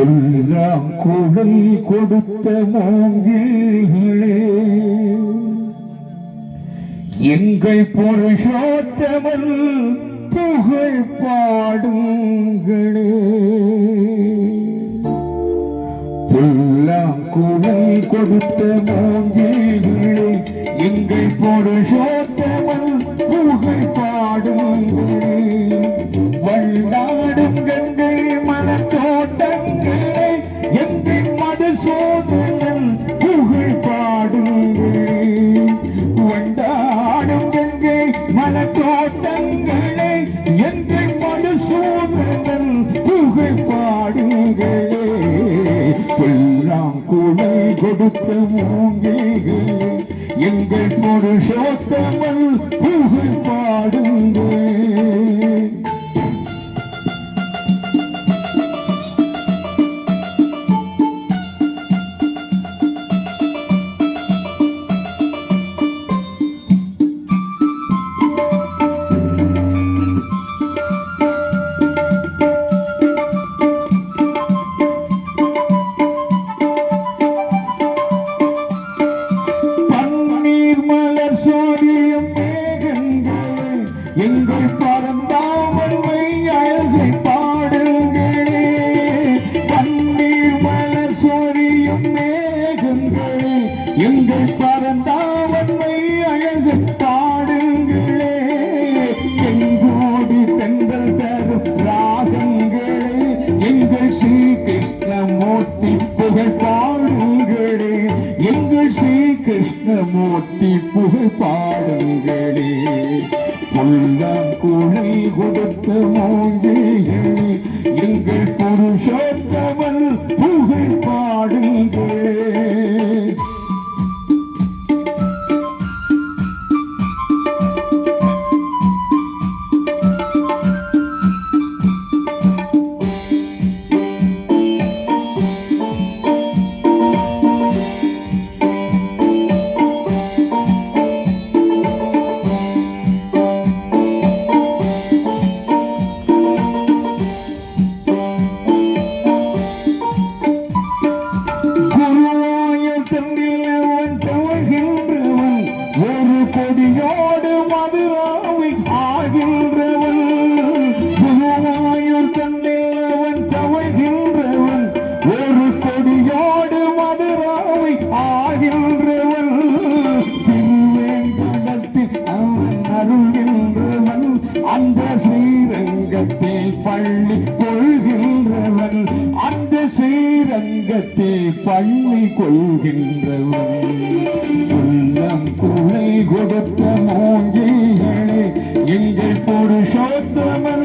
எல்லாம் குடல் கொடுத்த மூங்கில்களே. எங்கள் புருஷோத்தமன் புகழ் பாடுங்களே. புல்லாங்குழல் கொடுத்த மூங்கில்களே எங்கள் புருஷோத்தமன் புகழ் பாடுங்களே. வண்டாடும் நாம் புல்லாங்குழல் கொடுத்த மூங்கில்கள் எங்கள் புருஷோத்தமன் புகழ் பாடுங்கள். மேகங்களே எங்கள் பரந்தாமன்மை அழகு பாடுங்களே. எங்கோடி பெண்கள் தரும் ராகங்களே எங்கள் ஸ்ரீ கிருஷ்ணமூர்த்தி புகழ் பாடுங்களே. எங்கள் ஸ்ரீ கிருஷ்ணமூர்த்தி புகழ் பாடுங்களே. உள்ளம் குழல் கொடுத்த மூங்கிகளே எங்கள் புருஷோ கொடியோடு மதுராவை ஆகின்றவன் குருவாயூர் தன்னிலவன் தவழ்கின்றவன் ஒரு கொடியோடு மதுராவை ஆகின்றவன். திருவேங்கடத்தில் அவன் அருள்கின்றவன் அந்த ஸ்ரீரங்கத்தில் பள்ளி கொள்கின்றவன் அந்த ஸ்ரீரங்கத்தில் பள்ளி கொள்கின்றவன். உள்ளம் குலை கொடுத்த மூங்கிகளே எங்கள் புருஷோத்தமன்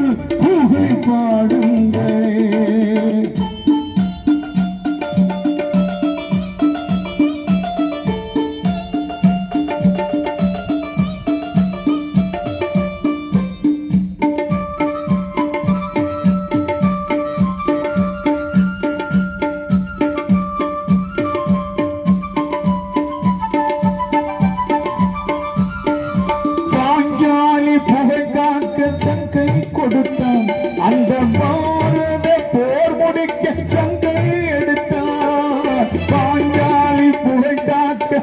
கொடுத்தான் அந்த பாரத போர் முடிக்க சங்கை எடுத்தான் பாஞ்சாலி புகழ் காக்க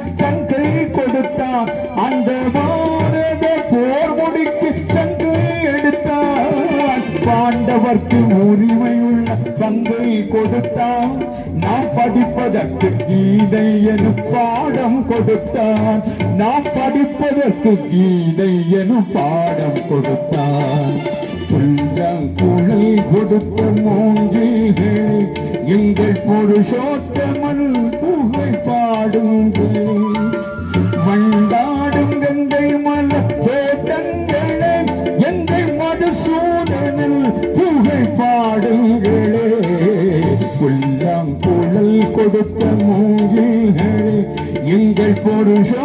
கொடுத்தான் அந்த பாரத போர் முடிக்க சங்கை எடுத்தான் பாண்டவர்க்கு உரிமையுள்ள பங்கை கொடுத்தான் நாம் படிப்பதற்கு கீதை எனும் பாடம் கொடுத்தான் நாம் படிப்பதற்கு கீதை எனும் பாடம் கொடுத்தான் குழல் கொடுத்த மூங்கில்கள் எங்கள் புருஷோத்தமன் புகை பாடுங்கள். மண்டாடும் கங்கை மல தோட்டங்களே எங்கள் மதுசூதனில் புகை பாடுங்களே. புல்லாம் குழல் கொடுத்த மூங்கில்கள் எங்கள் புருஷோ